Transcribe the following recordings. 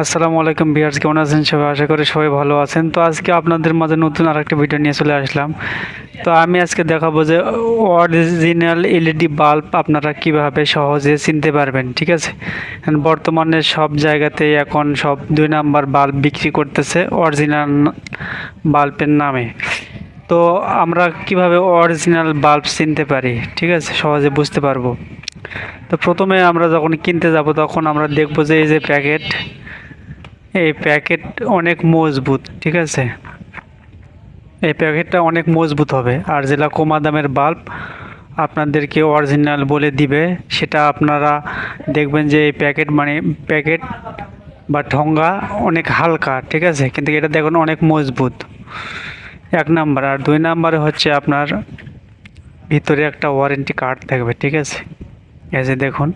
আসসালামু আলাইকুম বিয়ার্স কেমন আছেন সবাই? আশা করি সবাই ভালো আছেন। তো আজকে আপনাদের মাঝে নতুন আরেকটা ভিডিও নিয়ে চলে আসলাম। তো আমি আজকে দেখাবো যে অরিজিনাল এলইডি বাল্ব আপনারা কীভাবে সহজে চিনতে পারবেন, ঠিক আছে? বর্তমানে সব জায়গাতেই এখন সব দুই নাম্বার বাল্ব বিক্রি করতেছে অরিজিনাল বাল্বের নামে। তো আমরা কীভাবে অরিজিনাল বাল্ব চিনতে পারি, ঠিক আছে? সহজে বুঝতে পারব। তো প্রথমে আমরা যখন কিনতে যাব, তখন আমরা দেখব যে এই যে প্যাকেট এই প্যাকেট অনেক মজবুত, ঠিক আছে? এই প্যাকেটটা অনেক মজবুত হবে। আর যেটা কমা দামের বাল্ব আপনাদেরকে অরিজিনাল বলে দিবে, সেটা আপনারা দেখবেন যে এই প্যাকেট মানে প্যাকেট বা ঠোঙ্গা অনেক হালকা, ঠিক আছে? কিন্তু এটা দেখুন অনেক মজবুত। এক নাম্বার। আর দুই নাম্বারে হচ্ছে আপনার ভিতরে একটা ওয়ারেন্টি কার্ড থাকবে, ঠিক আছে? এই যে দেখুন।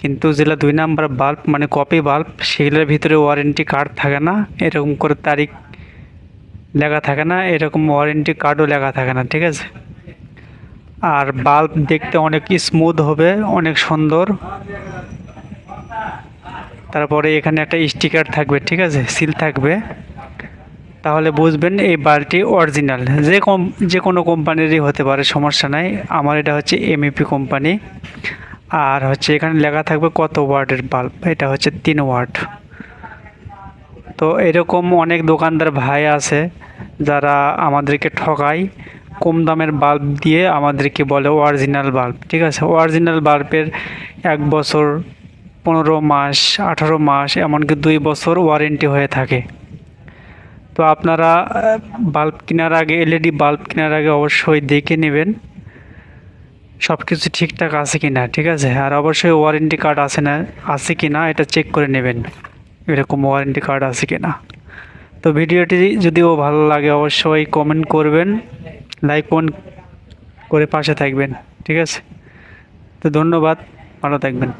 কিন্তু যেগুলো দুই নাম্বার বাল্ব মানে কপি বাল্ব, সেগুলোর ভিতরে ওয়ারেন্টি কার্ড থাকে না, এরকম করে তারিখ লেখা থাকে না, এরকম ওয়ারেন্টি কার্ডও লেখা থাকে না, ঠিক আছে? আর বাল্ব দেখতে অনেক স্মুথ হবে, অনেক সুন্দর। তারপরে এখানে একটা স্টিকার থাকবে, ঠিক আছে? সিল থাকবে। তাহলে বুঝবেন এই বাল্বটি অরিজিনাল যে কম যে কোনো কোম্পানিরই হতে পারে, সমস্যা নাই। আমার এটা হচ্ছে এমইপি কোম্পানি আর হচ্ছে এখানে লেখা থাকবে কত ওয়ার্ডের বাল্ব, এটা হচ্ছে তিন ওয়ার্ড। তো এরকম অনেক দোকানদার ভাই আছে, যারা আমাদেরকে ঠকায়, কম দামের বাল্ব দিয়ে আমাদেরকে বলে অরিজিনাল বাল্ব, ঠিক আছে? অরিজিনাল বাল্বের এক বছর, পনেরো মাস, আঠারো মাস, এমনকি দুই বছর ওয়ারেন্টি হয়ে থাকে। তো আপনারা বাল্ব কেনার আগে এলইডি বাল্ব কেনার আগে অবশ্যই দেখে নেবেন। সব কিছু ঠিকঠাক আছে কি না ঠিক আছে? আর অবশ্যই ওয়ারেন্টি কার্ড আছে না, আছে কি না এটা চেক করে নেবেন, এরকম ওয়ারেন্টি কার্ড আছে কি না তো ভিডিওটি যদিও ভালো লাগে, অবশ্যই কমেন্ট করবেন লাইক কমেন্ট করে পাশে থাকবেন, ঠিক আছে? তো ধন্যবাদ, ভালো থাকবেন।